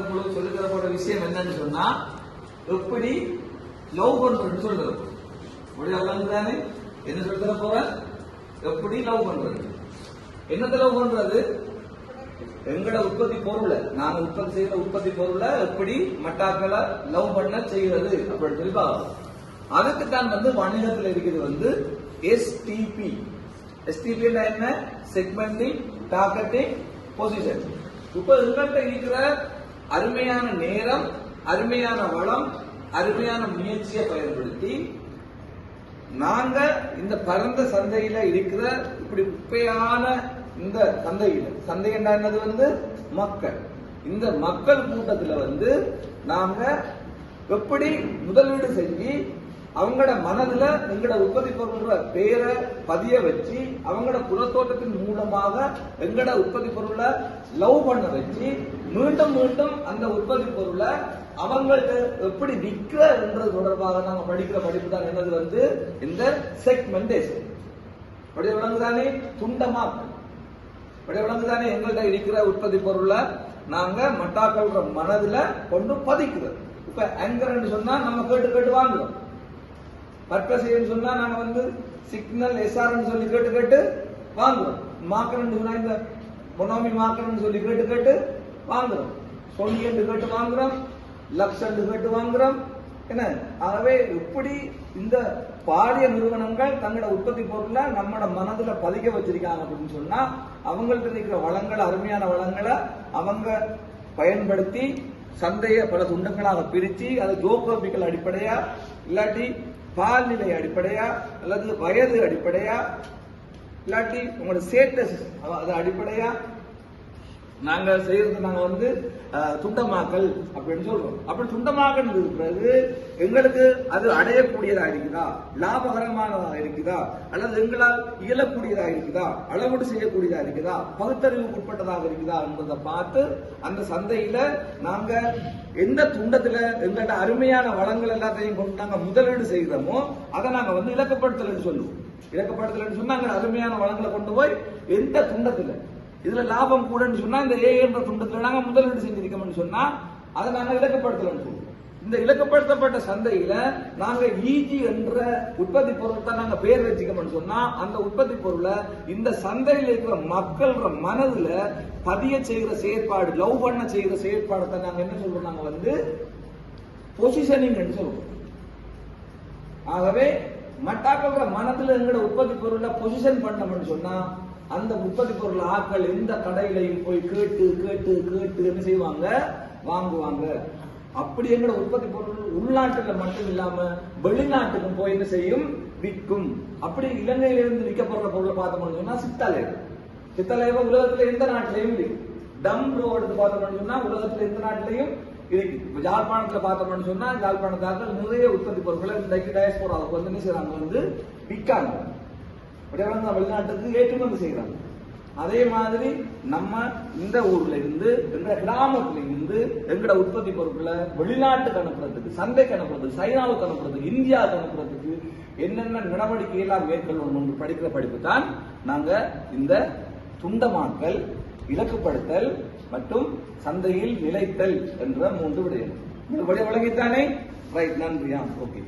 உங்களுக்கு சொல்லி தரப்போற விஷயம் என்னன்னு சொன்னா எப்படி லவ் பண்றதுன்னு சொல்லி தர போறோம் தானே? என்ன சொல்லி தர எப்படி லவ் பண்றது? என்னத்தை லவ் பண்றது? எங்கட உற்பத்தி பொருளை. நாங்க உற்பத்தி செய்யற உற்பத்தி பொருளை எப்படி மட்டாக்களை லவ் பண்ண செய்யறது அப்படின்னு சொல்லி பார்க்கலாம் அதுக்கு தான் வந்து வணிகத்தில் இருக்கிறது வந்து எஸ்டிபி எஸ்டிபி என்ன? செக்மெண்டிங் டார்கெட்டிங் பொசிஷன் இப்ப எங்கள்கிட்ட இருக்கிற அருமையான நேரம் அருமையான வளம் அருமையான முயற்சியை பயன்படுத்தி நாங்க இந்த பரந்த சந்தையில இருக்கிற இப்படி குப்பையான இந்த சந்தையில சந்தை என்னது வந்து? மக்கள். இந்த மக்கள் கூட்டத்துல வந்து நாங்க எப்படி முதலீடு செஞ்சு அவங்களோட மனதுல எங்களோட உற்பத்தி பொருள்ன்ற பேரை பதிய வச்சு அவங்களோட குலத்தோட்டத்தின் மூலமாக எங்களோட உற்பத்தி பொருளை லவ் பண்ண வச்சு மீண்டும் மீண்டும் அந்த உற்பத்தி பொருளை அவங்கள்ட்ட எப்படி விற்கிறன்றது தொடர்பாக நாங்க படிக்கிற படிப்பு தான் என்னது வந்து இந்த செக்மெண்டேஷன் அப்படி விளங்குதானே? துண்டமா அப்படி விளங்குதானே? எங்கள்கிட்ட இருக்கிற உற்பத்தி பொருளை நாங்க மட்டாக்கள் மனதுல கொண்டு பதிக்கிறோம் இப்ப ஆங்கர்னு சொன்னா நம்ம கேட்டு கேட்டு வாங்குறோம். பர்பஸ் சொன்னா நாங்க வந்து சிக்னல் எஸ்ஆர்னு சொல்லி கேட்டு கேட்டு வாங்குறோம். மாக்கர்னு சொன்னா இந்த பொனாமி மாக்கர்னு சொல்லி கேட்டு கேட்டு வாங்குறோம். சொல்லி என்று கேட்டு வாங்குறோம். லக்ஸ் என்று கேட்டு வாங்குறோம். என்ன? ஆகவே எப்படி இந்த பாரிய நிறுவனங்கள் தங்களோட உற்பத்தி பொருளை நம்மளோட மனதுல பதிக்க வச்சிருக்காங்க அப்படின்னு சொன்னா அவங்கள்ட்ட இருக்கிற வளங்கள் அருமையான வளங்களை அவங்க பயன்படுத்தி சந்தையை பல துண்டங்களாக பிரித்து அது ஜோக்ராபிக்கல் அடிப்படையா இல்லாட்டி பால்நிலை அடிப்படையா அல்லது வயது அடிப்படையா? இல்லாட்டி உங்களோட ஸ்டேட்டஸ் அது அடிப்படையா? நாங்க செய்யறது நாங்க வந்து துண்டமாக்கல் அப்படின்னு சொல்றோம். அப்படி துண்டமாக்கல் பிறகு எங்களுக்கு அது அடையக்கூடியதா இருக்குதா லாபகரமானதா இருக்குதா? அல்லது எங்களால் இயலக்கூடியதா இருக்குதா அளவீடு செய்யக்கூடியதா இருக்குதா பகுத்தறிவுக்கு உட்பட்டதாக இருக்குதா என்பதை பார்த்து அந்த சந்தையில நாங்க எந்த துண்டத்துல எங்கள்ட்ட அருமையான வளங்கள் எல்லாத்தையும் கொண்டு நாங்க முதலீடு செய்கிறோமோ அதை நாங்க வந்து இலக்கப்படுத்தலன்னு சொல்லுவோம். இலக்கப்படுத்தலன்னு சொன்னாங்க அருமையான வளங்களை கொண்டு போய் எந்த துண்டத்துல இதுல லாபம் கூடன்னு சொன்னா இந்த ஏ என்ற துண்டத்துல நாங்க முதலீடு செஞ்சிருக்கோம்னு சொன்னா அதை நாங்க இலக்கப்படுத்தலன்னு சொல்லுவோம் இந்த இலக்கப்படுத்தப்பட்ட சந்தையில நாங்க ஈஜி என்ற உற்பத்தி பொருளை நாங்க பேர் வச்சுக்கோம்னு சொன்னா அந்த உற்பத்தி பொருளை இந்த சந்தையில இருக்கிற மக்கள்ற மனதுல பதிய செய்கிற செயற்பாடு லவ் பண்ண செய்கிற செயற்பாடத்தை நாங்க என்ன சொல்றோம்? நாங்க வந்து பொசிஷனிங் சொல்றோம். ஆகவே மட்டாக்கள மனதுல எங்களோட உற்பத்தி பொருளை பொசிஷன் பண்ணோம்னு சொன்னா அந்த உற்பத்தி பொருள் ஆட்கள் எந்த கடையிலையும் போய் கேட்டு கேட்டு கேட்டு என்ன செய்வாங்க? வாங்குவாங்க. அப்படி எங்களோட உற்பத்தி பொருள் உள்நாட்டுல மட்டும் இல்லாம வெளிநாட்டுக்கும் போய் என்ன செய்யும்? விற்கும். அப்படி இலங்கையிலிருந்து விற்கப்படுற பொருளை பார்த்தோம்னு சொன்னா சித்தாலே. சித்தாலேவ உலகத்துல எந்த நாட்டிலையும் இருக்கு டம் ரோடு பார்த்தோம்னு சொன்னா உலகத்துல எந்த நாட்டிலையும் இருக்கு இப்ப யாழ்ப்பாணத்துல பார்த்தோம்னு சொன்னா யாழ்ப்பாணத்தார்கள் நிறைய உற்பத்தி பொருட்களை இன்றைக்கு டயஸ்போராவுக்கு வந்து என்ன செய்யறாங்க வந்து விற்காங்க. அப்படியே வெளிநாட்டுக்கு ஏற்றுமதி செய்யறாங்க அதே மாதிரி நம்ம இந்த ஊர்ல இருந்து எங்க கிராமத்துல இருந்து எங்கட உற்பத்தி பொருட்களை வெளிநாட்டுக்கு அனுப்புறதுக்கு சந்தைக்கு அனுப்புறதுக்கு சைனாவுக்கு அனுப்புறதுக்கு இந்தியாவுக்கு அனுப்புறதுக்கு என்னென்ன நடவடிக்கை எல்லாம் மேற்கொள்ளணும் என்று படிக்கிற படிப்பு தான் நாங்க இந்த துண்டமாக்கல் இலக்குப்படுத்தல் மற்றும் சந்தையில் நிலைத்தல் என்ற மூன்று விடயம் விடை விளங்கித்தானே ரைட் நன்றியா ஓகே.